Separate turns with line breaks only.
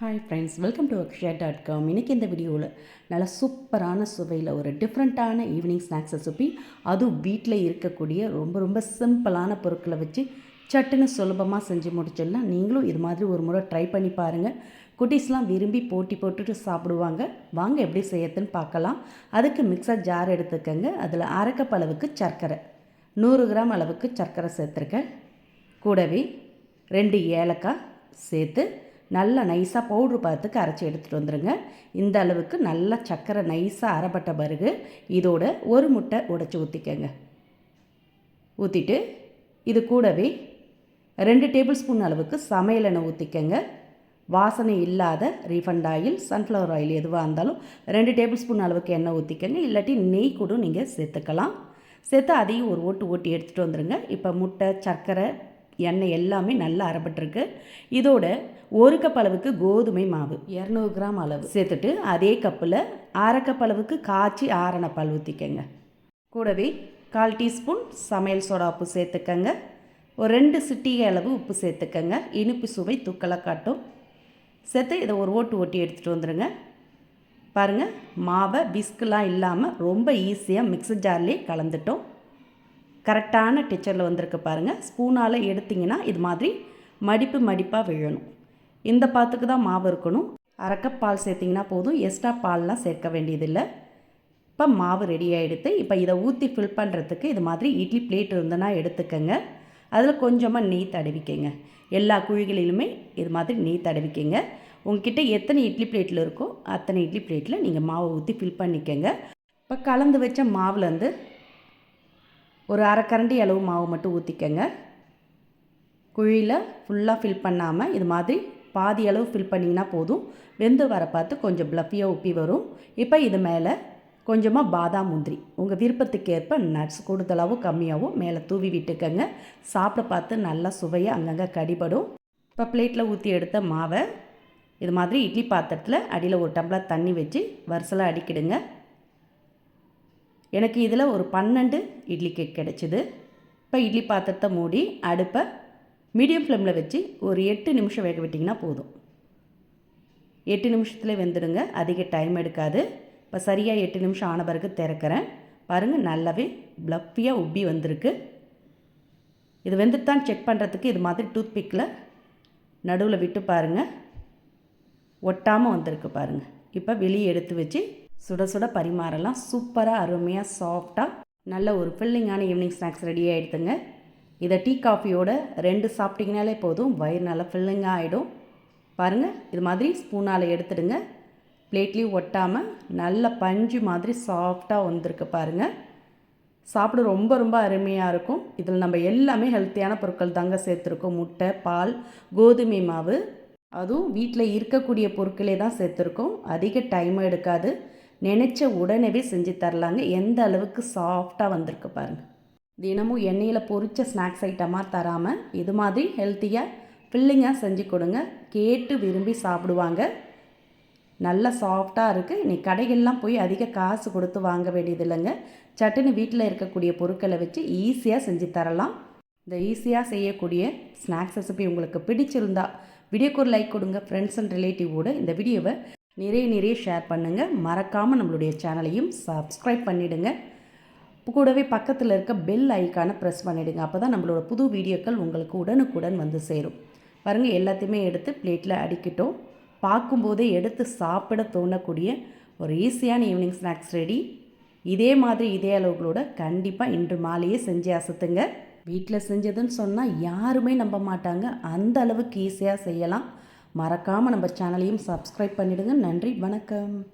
Hi friends welcome to Akshaya dot com இன்றைக்கி இந்த வீடியோவில் நல்ல சூப்பரான சுவையில் ஒரு டிஃப்ரெண்ட்டான ஈவினிங் ஸ்நாக்ஸ் ரெசிபி அதுவும் வீட்டில் இருக்கக்கூடிய ரொம்ப ரொம்ப சிம்பிளான பொருட்களை வச்சு சட்டுன்னு சுலபமாக செஞ்சு முடிச்சிடலாம். நீங்களும் இது மாதிரி ஒரு முறை ட்ரை பண்ணி பாருங்கள் குட்டீஸ்லாம் விரும்பி போட்டி போட்டுட்டு சாப்பிடுவாங்க. வாங்க எப்படி செய்யறதுன்னு பார்க்கலாம். அதுக்கு மிக்சர் ஜார் எடுத்துக்கங்க. அதில் அரைக்கப் அளவுக்கு சர்க்கரை நூறு கிராம் அளவுக்கு சர்க்கரை சேர்த்துருக்கேன். கூடவே ரெண்டு ஏலக்காய் சேர்த்து நல்லா நைஸாக பவுட்ரு பார்த்துக்கு அரைச்சி எடுத்துகிட்டு வந்துடுங்க இந்த அளவுக்கு நல்லா சர்க்கரை நைஸாக அரைப்பட்ட பிறகு இதோட ஒரு முட்டை உடச்சி ஊற்றிக்கங்க ஊற்றிட்டு இது கூடவே ரெண்டு டேபிள் ஸ்பூன் அளவுக்கு சமையல் எண்ணெய் ஊற்றிக்கங்க வாசனை இல்லாத ரீஃபண்ட் ஆயில் சன்ஃப்ளவர் ஆயில் எதுவாக இருந்தாலும் ரெண்டு டேபிள் ஸ்பூன் அளவுக்கு எண்ணெய் ஊற்றிக்கங்க இல்லாட்டி நெய் கூட நீங்கள் சேர்த்துக்கலாம். சேர்த்து அதையும் ஒரு ஓட்டு ஓட்டி எடுத்துகிட்டு வந்துடுங்க இப்போ முட்டை சர்க்கரை எண்ணெய் எல்லாமே நல்லா அரைப்பட்டிருக்கு. இதோட ஒரு கப் அளவுக்கு கோதுமை மாவு. இரநூறு கிராம் அளவு. சேர்த்துட்டு அதே கப்பில் அரை கப் அளவுக்கு காய்ச்சி ஆரண பால் ஊற்றிக்கங்க கூடவே கால் டீஸ்பூன் சமையல் சோடா உப்பு சேர்த்துக்கங்க. ஒரு ரெண்டு சிட்டிகை அளவு உப்பு சேர்த்துக்கங்க. இனிப்பு சுவை தூக்கலாக காட்டும். சேர்த்து இதை ஒரு ஓட்டு ஓட்டி எடுத்துகிட்டு வந்துடுங்க பாருங்கள் மாவை பிஸ்கெலாம் இல்லாமல் ரொம்ப ஈஸியாக மிக்சர் ஜார்லேயே கலந்துட்டோம். கரெக்டான டெச்சரில் வந்திருக்கு பாருங்கள் ஸ்பூனால் எடுத்திங்கன்னா இது மாதிரி மடிப்பு மடிப்பாக விழணும். இந்த பாத்துக்கு தான் மாவு இருக்கணும். அரைக்கப் பால் சேர்த்திங்கன்னா போதும். எக்ஸ்ட்ரா பால்லாம் சேர்க்க வேண்டியதில்லை. இப்போ மாவு ரெடி ஆகிடுது இப்போ இதை ஊற்றி ஃபில் பண்ணுறதுக்கு இது மாதிரி இட்லி பிளேட் இருந்தனா எடுத்துக்கோங்க. அதில் கொஞ்சமாக நெய் தடவிக்கங்க. எல்லா குழிகளிலுமே இது மாதிரி நெய் தடவிக்கங்க. உங்ககிட்ட எத்தனை இட்லி பிளேட்டில் இருக்கோ அத்தனை இட்லி பிளேட்டில் நீங்கள் மாவை ஊற்றி ஃபில் பண்ணிக்கோங்க. இப்போ கலந்து வச்ச மாவுலேருந்து ஒரு அரைக்கரண்டி அளவு மாவு மட்டும் ஊற்றிக்கங்க குழியில் ஃபுல்லாக ஃபில் பண்ணாமல் இது மாதிரி பாதி அளவு ஃபில் பண்ணிங்கன்னா போதும். வெந்து வர பார்த்து கொஞ்சம் ப்ளஃபியாக உப்பி வரும். இப்போ இது மேலே கொஞ்சமாக பாதாம் முந்திரி. உங்கள் விருப்பத்துக்கேற்ப நட்ஸ் கூடுதலாகவும் கம்மியாகவும் மேலே தூவி விட்டுக்கங்க. சாப்பிட பார்த்து நல்லா சுவையாக அங்கங்கே கடிபடும். இப்போ பிளேட்டில் ஊற்றி எடுத்த மாவை இது மாதிரி இட்லி பாத்திரத்தில் அடியில் ஒரு டம்ளர் தண்ணி வச்சு வரிசலாக அடிக்கிடுங்க. எனக்கு இதில் ஒரு பன்னெண்டு இட்லி கேக் கிடச்சிது. இப்போ இட்லி பாத்திரத்தை மூடி அடுப்பை மீடியம் ஃப்ளேமில் வச்சு ஒரு எட்டு நிமிஷம் வேக விட்டிங்கன்னா போதும். எட்டு நிமிஷத்தில் வெந்துடுங்க. அதிக டைம் எடுக்காது. இப்போ சரியாக எட்டு நிமிஷம் ஆன பிறகு திறக்கிறேன். பாருங்கள் நல்லாவே ப்ளப்பியாக உப்பி வந்திருக்கு. இது வெந்துட்டான் செக் பண்ணுறதுக்கு இது மாதிரி டூத் பிக்கில் நடுவில் விட்டு பாருங்கள் ஒட்டாமல் வந்திருக்கு பாருங்கள் இப்போ வெளியே எடுத்து வச்சு சுட சுட பரிமாறலாம். சூப்பராக அருமையாக சாஃப்டாக நல்ல ஒரு ஃபில்லிங்கான ஈவினிங் ஸ்நாக்ஸ் ரெடி ஆகிடுதுங்க இதை டீ காஃபியோட ரெண்டு சாப்பிட்டிங்கனாலே போதும். வயிறு நல்லா ஃபில்லிங்காக ஆகிடும் பாருங்கள் இது மாதிரி ஸ்பூனால் எடுத்துடுங்க. பிளேட்லேயும் ஒட்டாமல் நல்ல பஞ்சு மாதிரி சாஃப்டாக வந்திருக்கு பாருங்கள் சாப்பிட ரொம்ப ரொம்ப அருமையாக இருக்கும். இதில் நம்ம எல்லாமே ஹெல்த்தியான பொருட்கள் தாங்க சேர்த்துருக்கோம். முட்டை பால் கோதுமை மாவு. அதுவும் வீட்டில் இருக்கக்கூடிய பொருட்களே தான் சேர்த்துருக்கோம். அதிக டைமும் எடுக்காது. நினச்ச உடனே செஞ்சு தரலாங்க. எந்த அளவுக்கு சாஃப்டாக வந்திருக்கு பாருங்கள் தினமும் எண்ணெயில் பொறிச்ச ஸ்நாக்ஸ் ஐட்டமாக தராமல் இது மாதிரி ஹெல்த்தியாக ஃபில்லிங்காக செஞ்சு கொடுங்க. கேட்டு விரும்பி சாப்பிடுவாங்க. நல்ல சாஃப்டாக இருக்குது இன்றைக்கி கடைகள்லாம் போய் அதிக காசு கொடுத்து வாங்க வேண்டியது இல்லைங்க சட்டுன்னு வீட்டில் இருக்கக்கூடிய பொருட்களை வச்சு ஈஸியாக செஞ்சு தரலாம். இந்த ஈஸியாக செய்யக்கூடிய ஸ்நாக்ஸ் ரெசிபி உங்களுக்கு பிடிச்சிருந்தா வீடியோக்கு ஒரு லைக் கொடுங்க. ஃப்ரெண்ட்ஸ் அண்ட் ரிலேட்டிவோடு இந்த வீடியோவை நிறைய நிறைய ஷேர் பண்ணுங்கள் மறக்காமல் நம்மளுடைய சேனலையும் சப்ஸ்கிரைப் பண்ணிவிடுங்க கூடவே பக்கத்தில் இருக்க பெல் ஐக்கானை ப்ரெஸ் பண்ணிவிடுங்க அப்போ தான் நம்மளோட புது வீடியோக்கள் உங்களுக்கு உடனுக்குடன் வந்து சேரும். பாருங்கள் எல்லாத்தையுமே எடுத்து பிளேட்டில் அடிக்கிட்டோம். பார்க்கும்போதே எடுத்து சாப்பிட தோணக்கூடிய ஒரு ஈஸியான ஈவினிங் ஸ்நாக்ஸ் ரெடி இதே மாதிரி இதே அளவுகளோட கண்டிப்பாக இன்று மாலையே செஞ்சு அசத்துங்க. வீட்டில் செஞ்சதுன்னு சொன்னால் யாருமே நம்ப மாட்டாங்க. அந்த அளவுக்கு ஈஸியாக செய்யலாம். மறக்காமல் நம்ம சேனலையும் சப்ஸ்கிரைப் பண்ணிவிடுங்க நன்றி வணக்கம்.